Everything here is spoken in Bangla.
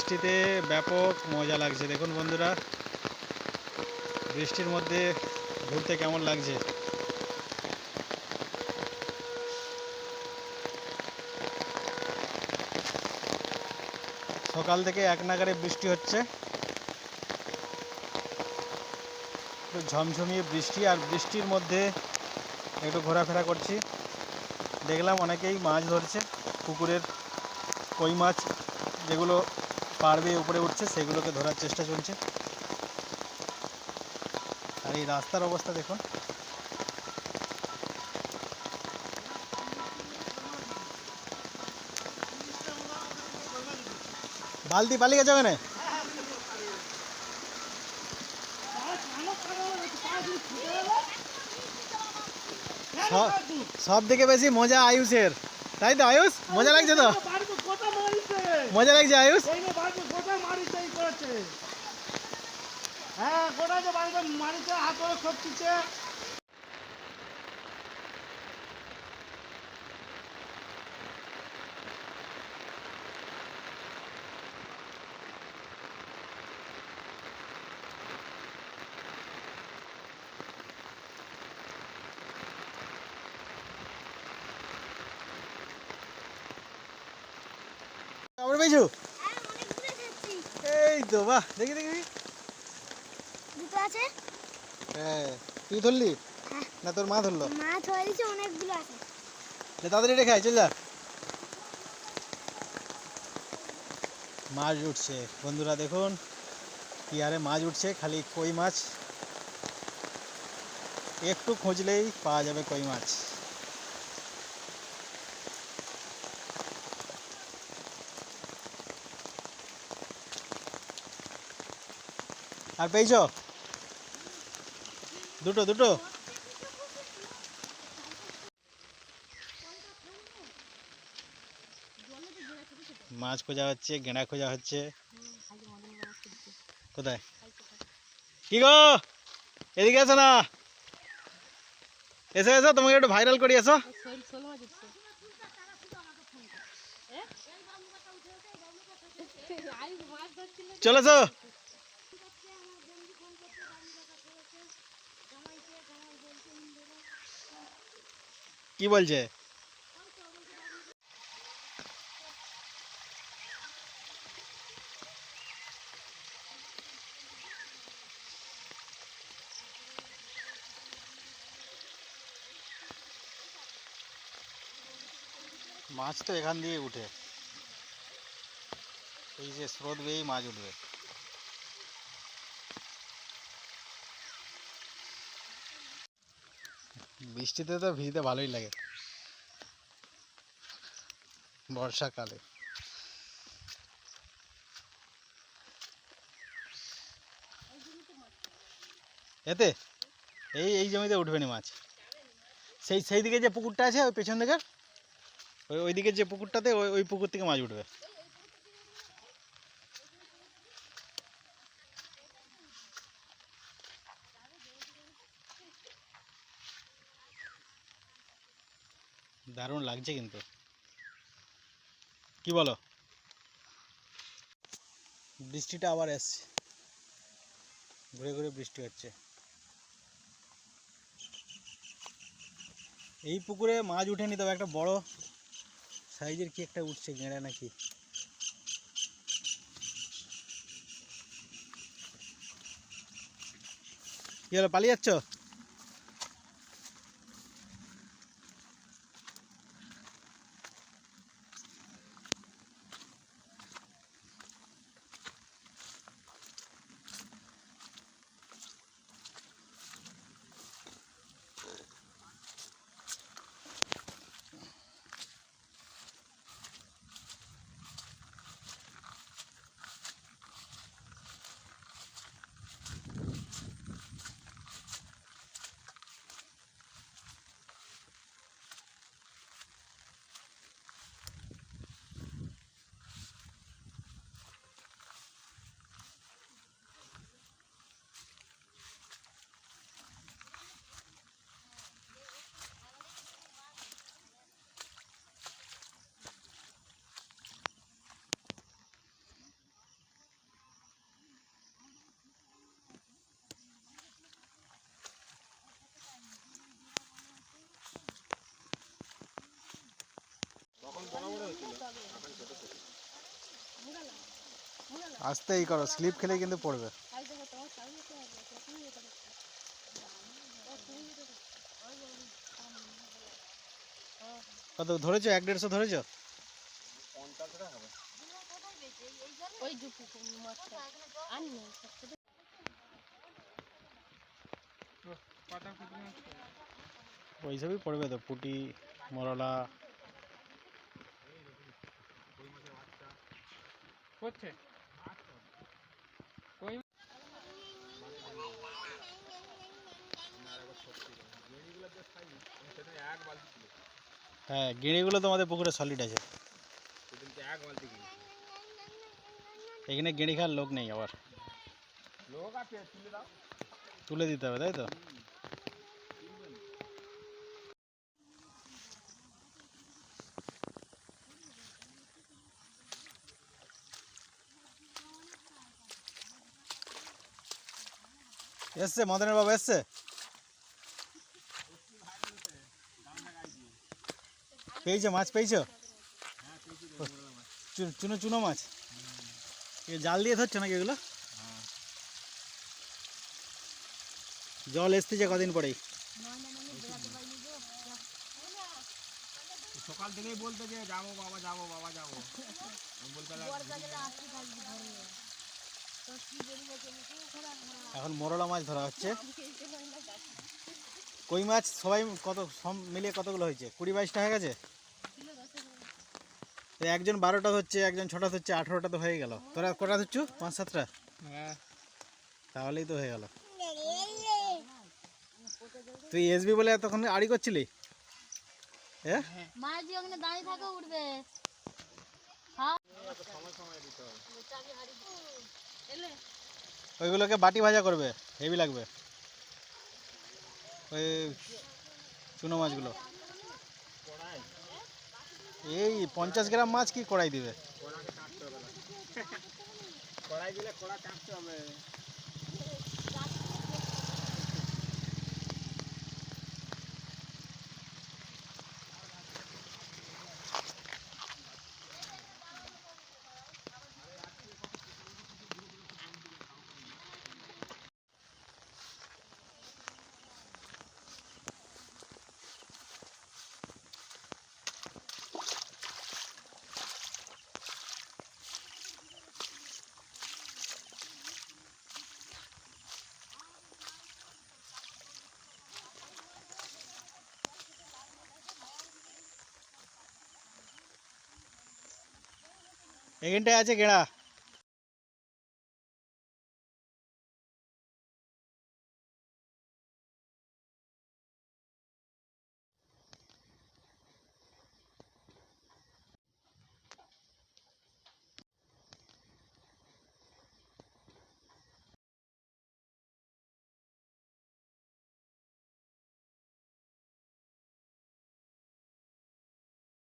বৃষ্টিতে ব্যাপক মজা লাগছে। দেখুন বন্ধুরা, বৃষ্টির মধ্যে ঘুরতে কেমন লাগছে? সকাল থেকে এক নাগারে বৃষ্টি হচ্ছে। একটু ঝমঝমিয়ে বৃষ্টি আর বৃষ্টির মধ্যে একটু ঘোরাফেরা করছি। দেখলাম অনেকেই মাছ ধরছে, পুকুরের কই মাছ যেগুলো পারবে উপরে উঠছে, সেগুলোকে ধরার চেষ্টা চলছে। আর এই রাস্তার অবস্থা দেখুন। বালতি পালিয়ে গেছে ওখানে সব- সব থেকে বেশি মজা আয়ুষের। তাই তো আয়ুষ? মজা লাগছে তো? মজা লাগছে আয়ুষ? হ্যাঁ গোটা যে বাড়িতে মারিছে হাত ধরে খপটিছে আবার পেয়েছ হ্যাঁ, অনেকগুলো খাচ্ছি। এই তো বাহ দেখি দেখি। দুটো আছে? হ্যাঁ তুই ধরলি? হ্যাঁ। না তোর মা ধরলো? হয়ে গেছে অনেকগুলো আছে। তাড়াতাড়ি রেখে আয়, চল যা। মাছ উঠছে। বন্ধুরা দেখুন কি আরে মাছ উঠছে খালি কই মাছ। একটু খুঁজলেই পাওয়া যাবে কই মাছ। আর পেয়েছ? দুটো দুটো। মাছ খোঁজা হচ্ছে গেঁড়া খোঁজা হচ্ছে। কোথায়? কি গো? এদিকে এসো না। এসো এসো, তোমাকে একটু ভাইরাল করি, এসো। চলে কি বলছে মাছ তো এখান দিয়ে উঠে এই যে স্রোত বেয়েই মাছ উঠবে বৃষ্টিতে তো ভিজতে ভালোই লাগে। বর্ষাকালে। এতে? এই এই জমিতে উঠবে না মাছ? সেই সেই দিকে যে পুকুরটা আছে, ওই পেছন দিকে? ওই ওই দিকে যে পুকুরটাতে, ওই ওই পুকুর থেকে মাছ উঠবে। দারুণ লাগছে কিন্তু। কি বলো? বৃষ্টিটা আবার এসছে। ঘুরে ঘুরে বৃষ্টি হচ্ছে। এই পুকুরে মাছ উঠেনি তবে একটা বড় সাইজের কি একটা উঠছে গেঁড়া নাকি? কি হলো, পালিয়ে যাচ্ছ? আস্তেই করো, স্লিপ খেলে কিন্তু পড়বে। কত ধরেছো? এক দেড়শো ধরেছো? ওই ওইসবই পড়বে তো, পুটি, মরলা। হ্যাঁ গেঁড়িগুলো তোমাদের পুকুরে সলিড আছে। এখানে গেঁড়ি খাওয়ার লোক নেই আবার। তুলে দিতে হবে তাই তো? এসছে মদনের বাবা এসছে? পেয়েছ মাছ পেয়েছ? চুনো চুনো মাছ? এ জাল দিয়ে ধরছো নাকি এগুলো? জল এসতেছে কদিন পরেই? সকাল থেকেই বলতে যে যাব বাবা যাব বাবা যাব। বলতে এখন মোরলা মাছ ধরা হচ্ছে। কই মাছ? সবাই কত সব মিলিয়ে কতগুলো হয়েছে? কুড়ি বাইশটা হয়ে গেছে? তো একজন বারোটা ধরছে একজন ছটা ধরছে আঠেরোটা তো হয়ে গেল। তোরা কটা ধরছু? পাঁচ সাতটা? হ্যাঁ। তাহলেই তো হয়ে গেল। তুই এসবি বলে তখন আড়ি করছিলি? হ্যাঁ ওইগুলোকে বাটি ভাজা করবে, হেভি লাগবে। ওই চুনো মাছগুলো। এই পঞ্চাশ গ্রাম মাছ কি কড়াই দিবে? কড়াই দিলে কড়া কাটতে হবে। এখানটায় আছে গেড়া।